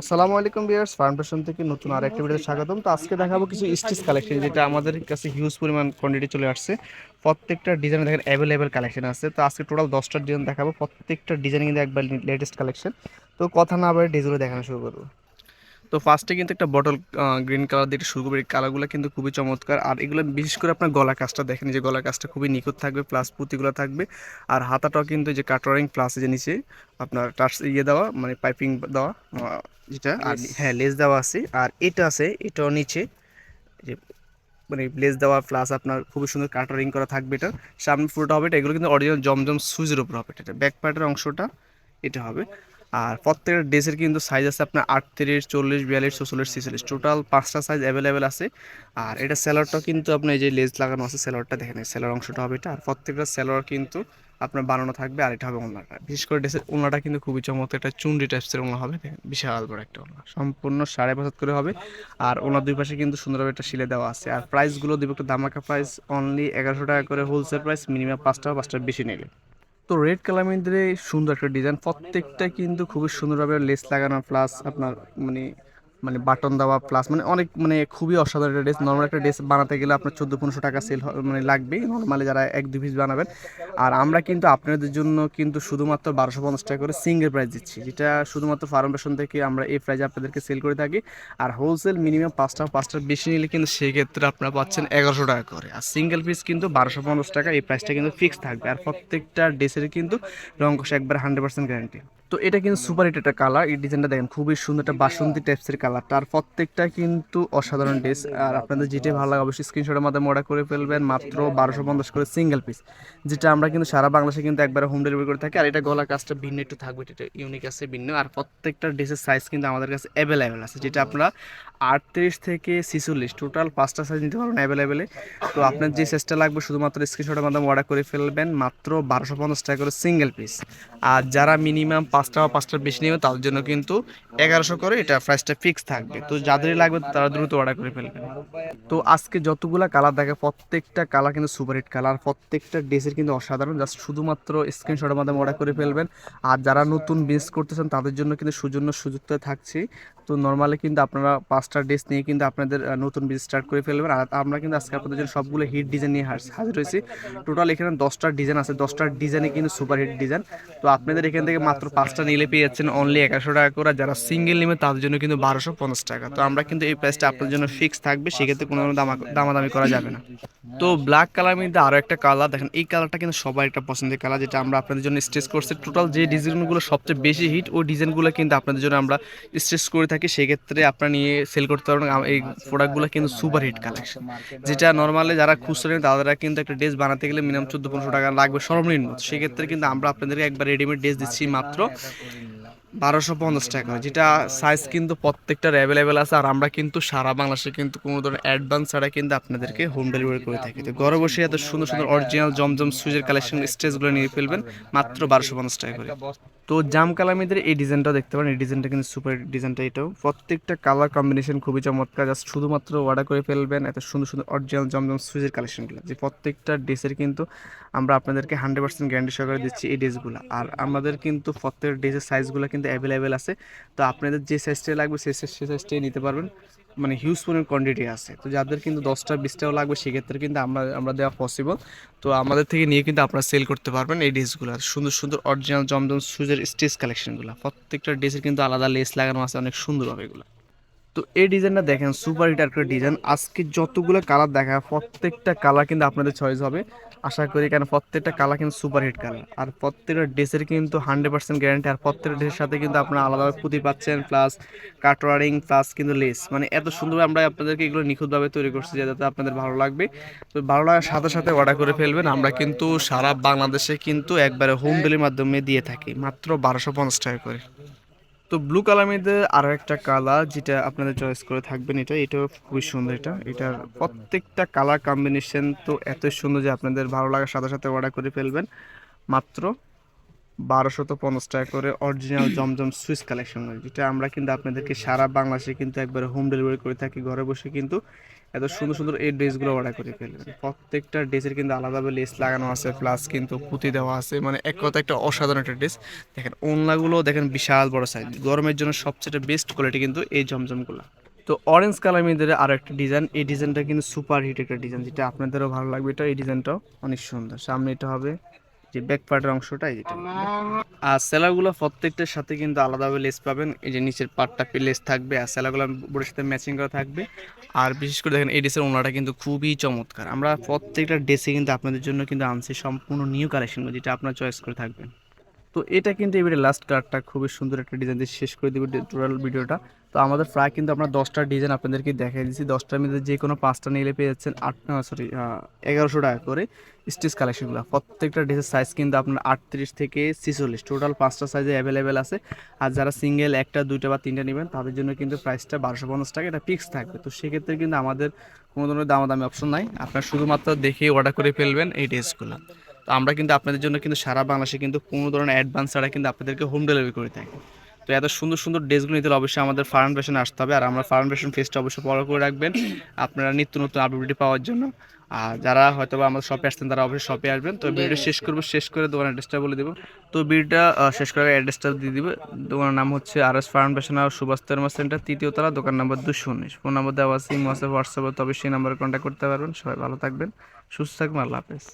আসসালামু আলাইকুম বিয়ার্স ফার্মেশন থেকে নতুন আর একটা ভিডিওতে স্বাগতম। তো আজকে দেখাবো কিছু স্টিচ কালেকশন যেটা আমাদের কাছে হিউজ পরিমাণ কোয়ান্টিটি চলে আসছে। প্রত্যেকটা ডিজাইন দেখেন অ্যাভেলেবেল কালেকশন আছে। তো আজকে টোটাল দশটা ডিজাইন দেখাবো। প্রত্যেকটা ডিজাইন কিন্তু একবার লেটেস্ট কালেকশন তো কথা না বলে ডিজাইনগুলো দেখানো শুরু করব। তো ফার্স্টে কিন্তু একটা বটল গ্রিন কালার দিয়ে শুরু করি কালারগুলো কিন্তু খুবই চমৎকার। আর এগুলো বিশেষ করে আপনার গলা কাজটা দেখেন যে গলা কাজটা খুবই নিখুঁত থাকবে প্লাস পুঁতিগুলো থাকবে। আর হাতাটাও কিন্তু যে কাটারিং প্লাস যে নিচে আপনার টাচ ইয়ে দেওয়া মানে পাইপিং দেওয়া যেটা আর হ্যাঁ লেস দেওয়া আছে। আর এটা আছে এটাও নিচে যে মানে লেস দেওয়া প্লাস আপনার খুবই সুন্দর কাটারিং করা থাকবে এটা। সামনে ফুলটা হবে এটা এগুলো কিন্তু অরিজিনাল জমজম সুইজের উপর হবে এটা। ব্যাক পার্টের অংশটা এটা হবে। আর প্রত্যেকটা ড্রেসের কিন্তু সাইজ আছে আপনার আটত্রিশ, চল্লিশ, বিয়াল্লিশ চৌচল্লিশ ছিচল্লিশ। টোটাল পাঁচটা সাইজ অ্যাভেলেবেল আছে। আর এটা স্যালোয়ারটাও কিন্তু আপনার এই যে লেজ লাগানো আছে স্যালোয়ারটা দেখেন স্যালোয়ার অংশটা হবে এটা। আর প্রত্যেকটা স্যালোয়ার কিন্তু আপনার বানানো থাকবে আর এটা হবে ওনাটা বিশেষ করে ড্রেসের ওনাটা কিন্তু খুবই চমৎকার একটা চুন্ডি টাইপসের ওনা হবে বিশাল বড় একটা ওনা। সম্পূর্ণ সাড়ে পাঁচ করে হবে। আর ওনার দুই পাশে কিন্তু সুন্দরভাবে একটা শিলে দেওয়া আছে। আর প্রাইসগুলো দিব একটা দামাকা প্রাইস অনলি এগারোশো টাকা করে হোলসেল প্রাইস মিনিমাম পাঁচ টাকা পাঁচটা বেশি নিলে। তো রেড মধ্যে সুন্দর একটা ডিজাইন প্রত্যেকটা কিন্তু খুবই সুন্দরভাবে লেস লাগানো প্লাস আপনার মানে মানে বাটন দেওয়া প্লাস মানে অনেক মানে খুবই অসাধারণ একটা ড্রেস নর্মাল একটা ড্রেস বানাতে গেলে আপনার চোদ্দ পনেরোশো টাকা সেল মানে লাগবেই নর্মালি যারা এক দু পিস বানাবেন। আর আমরা কিন্তু আপনাদের জন্য কিন্তু শুধুমাত্র বারোশো পঞ্চাশ টাকা করে সিঙ্গেল প্রাইস দিচ্ছি, যেটা শুধুমাত্র ফার্মেশন থেকে আমরা এই প্রাইজে আপনাদেরকে সেল করে থাকি। আর হোলসেল মিনিমাম পাঁচটা পাঁচটা বেশি নিলে কিন্তু সেই ক্ষেত্রে আপনারা পাচ্ছেন এগারোশো টাকা করে। আর সিঙ্গেল পিস কিন্তু বারোশো পঞ্চাশ টাকা, এই প্রাইসটা কিন্তু ফিক্স থাকবে। আর প্রত্যেকটা ড্রেসের কিন্তু রং কষে একবার হান্ড্রেড পার্সেন্ট গ্যারান্টি তো এটা কিন্তু সুপার হিট একটা কালার এই ডিজাইনটা দেখেন খুবই সুন্দর একটা বাসন্তী টাইপসের কালার তার প্রত্যেকটা কিন্তু অসাধারণ ড্রেস আর আপনাদের যেটাই ভালো লাগে অবশ্যই স্ক্রিনশটের মাধ্যমে অর্ডার করে ফেলবেন। মাত্র বারোশো পঞ্চাশ করে সিঙ্গেল পিস যেটা আমরা কিন্তু সারা বাংলাদেশে কিন্তু একবারে হোম ডেলিভারি করে থাকি। আর এটা গলা কাজটা ভিন্ন একটু থাকবে এটা ইউনিক আছে ভিন্ন। আর প্রত্যেকটা ড্রেসের সাইজ কিন্তু আমাদের কাছে অ্যাভেলেবেল আছে যেটা আপনারা আটত্রিশ থেকে ছিচল্লিশ টোটাল পাঁচটা সাইজ নিতে পারবেন অ্যাভেলেবেলে তো আপনার যে সাইজটা লাগবে শুধুমাত্র স্ক্রিনশটের মাধ্যমে অর্ডার করে ফেলবেন। মাত্র বারোশো পঞ্চাশ টাকা করে সিঙ্গেল পিস আর যারা মিনিমাম পাঁচটা বা পাঁচটার বেশি নেবে তাদের জন্য কিন্তু এগারোশো করে এটা প্রাইসটা ফিক্স থাকবে। তো যাদেরই লাগবে তারা দ্রুত অর্ডার করে ফেলবেন তো আজকে যতগুলো কালার দেখে প্রত্যেকটা কালার কিন্তু সুপার হিট কালার প্রত্যেকটা ড্রেসের কিন্তু অসাধারণ। জাস্ট শুধুমাত্র স্ক্রিনশটের মাধ্যমে অর্ডার করে ফেলবেন। আর যারা নতুন বিজনেস করতেছেন, তাদের জন্য কিন্তু সুজন্য সুযোগটা থাকছে তো নর্মালি কিন্তু আপনারা পাঁচটা ড্রেস নিয়ে কিন্তু আপনাদের নতুন বিজনেস স্টার্ট করে ফেলবেন। আর আমরা কিন্তু আজকে আপনাদের জন্য সবগুলো হিট ডিজাইন নিয়ে হাজির হয়েছি। টোটাল এখানে দশটা ডিজাইন আছে। দশটা ডিজাইনে কিন্তু সুপার হিট ডিজাইন তো আপনাদের এখান থেকে মাত্র পাঁচটা নিলে পেয়ে যাচ্ছেন অনলি এগারোশো টাকা করে। যারা সিঙ্গেল নেবে, তাদের জন্য কিন্তু বারোশো পঞ্চাশ টাকা। তো আমরা কিন্তু এই প্রাইসটা আপনাদের জন্য ফিক্স থাকবে। সেক্ষেত্রে কোনো দামা, দামাদামি করা যাবে না। তো ব্ল্যাক কালার মধ্যে আরও একটা কালার দেখেন, এই কালারটা কিন্তু সবার একটা পছন্দের কালার যেটা আমরা আপনাদের জন্য স্টেচ করছি। টোটাল যে ডিজাইনগুলো সবচেয়ে বেশি হিট ওই ডিজাইনগুলো কিন্তু আপনাদের জন্য আমরা স্টেচ করে থাকি। সেক্ষেত্রে আপনারা নিয়ে সেল করতে পারবেন। এই প্রোডাক্টগুলো কিন্তু সুপার হিট কালেকশন যেটা নর্মালি যারা খুচরা নেন তারা কিন্তু একটা ড্রেস বানাতে গেলে মিনিমাম চোদ্দ পনেরোশো টাকা লাগবে সর্বনিম্ন। সেক্ষেত্রে কিন্তু আমরা আপনাদেরকে একবার রেডিমেড ড্রেস দিচ্ছি মাত্র। বারোশো পঞ্চাশ টাকা। যেটা সাইজ কিন্তু প্রত্যেকটার অ্যাভেলেবেল আছে, আর আমরা কিন্তু সারা বাংলাদেশে কিন্তু কোনো ধরনের অ্যাডভান্স ছাড়া কিন্তু আপনাদেরকে হোম ডেলিভারি করে থাকি। তো ঘরে বসে এত সুন্দর সুন্দর অরিজিনাল জমজম সুইজের কালেকশন স্টেজগুলো নিয়ে ফেলবেন, মাত্র বারোশো পঞ্চাশ টাকা করে। তো জাম কালামিদের এই ডিজাইনটাও দেখতে পারেন, এই ডিজাইনটা কিন্তু সুপার ডিজাইনটা এটাও। প্রত্যেকটা কালার কম্বিনেশন খুবই চমৎকার জাস্ট শুধুমাত্র অর্ডার করে ফেলবেন এত সুন্দর সুন্দর অরিজিনাল জমজম সুইজের কালেকশনগুলো যে প্রত্যেকটা ড্রেসের কিন্তু আমরা আপনাদেরকে হান্ড্রেড পার্সেন্ট গ্যারান্টি সহকারে দিচ্ছি এই ড্রেসগুলো আর আমাদের কিন্তু প্রত্যেক ড্রেসের সাইজগুলো কিন্তু অ্যাভেলেবেল আছে। তো আপনাদের যে সাইজটাই লাগবে, সেই সেই সাইজটাই নিতে পারবেন। মানে হিউজ পরিমাণ কোয়ান্টিটি আছে। তো যাদের কিন্তু দশটা, বিশটাও লাগবে, সেক্ষেত্রে কিন্তু আমরা আমরা দেওয়া পসিবল তো আমাদের থেকে নিয়ে কিন্তু আপনারা সেল করতে পারবেন এই ড্রেসগুলো সুন্দর সুন্দর অরিজিনাল জমজম সুজের স্টেজ কালেকশনগুলো প্রত্যেকটা ড্রেসের কিন্তু আলাদা লেস লাগানো আছে, অনেক সুন্দর হবে এগুলো। তো এই ডিজাইনটা দেখেন সুপার হিট একটা ডিজাইন আজকে যতগুলো কালার দেখা, প্রত্যেকটা কালার কিন্তু আপনাদের চয়েস হবে। আশা করি কেন প্রত্যেকটা কালার কিন্তু সুপার হিট কালার আর প্রত্যেকটা ড্রেসের কিন্তু হান্ড্রেড পার্সেন্ট গ্যারান্টি আর প্রত্যেকটা ড্রেসের সাথে কিন্তু আপনারা আলাদাভাবে পুঁতি পাচ্ছেন প্লাস কাটওয়ারিং প্লাস কিন্তু লেস মানে এত সুন্দরভাবে আমরা আপনাদেরকে এগুলো নিখুঁতভাবে তৈরি করছি যাতে আপনাদের ভালো লাগবে। তো ভালো লাগার সাথে সাথে অর্ডার করে ফেলবেন। আমরা কিন্তু সারা বাংলাদেশে কিন্তু একবারে হোম ডেলিভারির মাধ্যমে দিয়ে থাকি। মাত্র বারোশো পঞ্চাশ টাকা করে। তো ব্লু কালার মধ্যে আরও একটা কালার যেটা আপনাদের চয়েস করে থাকবেন এটা, এটাও খুবই সুন্দর এটা। এটার প্রত্যেকটা কালার কম্বিনেশন তো এত সুন্দর যে আপনাদের ভালো লাগার সাথে সাথে অর্ডার করে ফেলবেন। মাত্র বারোশত পঞ্চাশ টাকা করে অরিজিনাল জমজম সুইচ কালেকশন যেটা আমরা কিন্তু আপনাদেরকে সারা বাংলাদেশে কিন্তু একবারে হোম ডেলিভারি করে থাকি। ঘরে বসে কিন্তু এত সুন্দর সুন্দর এই ড্রেসগুলো অর্ডার করে ফেলবেন। প্রত্যেকটা ড্রেসের কিন্তু আলাদাভাবে লেস লাগানো আছে প্লাস কিন্তু পুঁতি দেওয়া আছে। মানে এক কথা একটা অসাধারণ একটা ড্রেস দেখেন ওনলাগুলো দেখেন বিশাল বড় সাইজ গরমের জন্য সবচেয়ে বেস্ট কোয়ালিটি কিন্তু এই জমজমগুলো। তো অরেঞ্জ কালার মেয়েদের আরও একটা ডিজাইন এই ডিজাইনটা কিন্তু সুপার হিট একটা ডিজাইন যেটা আপনাদেরও ভালো লাগবে। এটা, এই ডিজাইনটাও অনেক সুন্দর। সামনে এটা হবে যে ব্যাক পার্টের অংশটা এই যেটা আর সেলারগুলো প্রত্যেকটার সাথে কিন্তু আলাদাভাবে লেস পাবেন। এই যে নিচের পার্টটা লেস থাকবে আর সেলারগুলো বোর্ডের সাথে ম্যাচিং করা থাকবে। আর বিশেষ করে দেখেন এই ড্রেসের ওনাটা কিন্তু খুবই চমৎকার। আমরা প্রত্যেকটা ড্রেসে কিন্তু আপনাদের জন্য কিন্তু আনছি সম্পূর্ণ নিউ কালেকশনগুলো যেটা আপনার চয়েস করে থাকবেন। তো এটা কিন্তু এবারে লাস্ট কার্ডটা খুবই সুন্দর একটা ডিজাইন দিয়ে শেষ করে দেবো টোটাল ভিডিওটা তো আমাদের প্রায় কিন্তু আমরা দশটা ডিজাইন আপনাদেরকে দেখাই দিচ্ছি দশটার মধ্যে যে কোনো পাঁচটা নিলে পেয়ে যাচ্ছেন আট সরি এগারোশো টাকা করে স্টিচ কালেকশনগুলো প্রত্যেকটা ড্রেসের সাইজ কিন্তু আপনার আটত্রিশ থেকে ছিচল্লিশ। টোটাল পাঁচটা সাইজে অ্যাভেলেবেল আছে। আর যারা সিঙ্গেল একটা, দুইটা বা তিনটা নেবেন, তাদের জন্য কিন্তু প্রাইসটা বারোশো পঞ্চাশ টাকা। এটা ফিক্স থাকবে। তো সেক্ষেত্রে কিন্তু আমাদের কোনো ধরনের দামাদামি অপশন নাই। আপনার শুধুমাত্র দেখে অর্ডার করে ফেলবেন এই ড্রেসগুলো। তো আমরা কিন্তু আপনাদের জন্য কিন্তু সারা বাংলাদেশে কিন্তু কোনো ধরনের অ্যাডভান্স ছাড়া কিন্তু আপনাদেরকে হোম ডেলিভারি করে থাকি। তো এত সুন্দর সুন্দর ড্রেসগুলো নিতে হলে অবশ্যই আমাদের ফার্ম ফ্যাশনে আসতে হবে। আর আমরা ফার্ম ফ্যাশন ফেসটা অবশ্যই ফলো করে রাখবেন আপনারা নিত্য নতুন আপডেট পাওয়ার জন্য। আর যারা হয়তো বা আমাদের শপে আসতেন তারা অবশ্যই শপে আসবেন। তো ভিডিওটা শেষ করব, শেষ করে দোকানের অ্যাড্রেসটা বলে দেবো। তো ভিডিওটা শেষ করার অ্যাড্রেসটা দিয়ে দিবে। দোকানের নাম হচ্ছে আর এস ফার্ম ফ্যাশন আর সুভাষ সেন্টার তৃতীয় তলা, দোকান নাম্বার দুশো উনিশ। ফোন নাম্বার দেওয়া আছে হোয়াটসঅ্যাপ হোয়াটসঅ্যাপে তবে সেই নাম্বারে কন্ট্যাক্ট করতে পারবেন। সবাই ভালো থাকবেন, সুস্থ থাকবেন, আল্লাহ হাফেজ।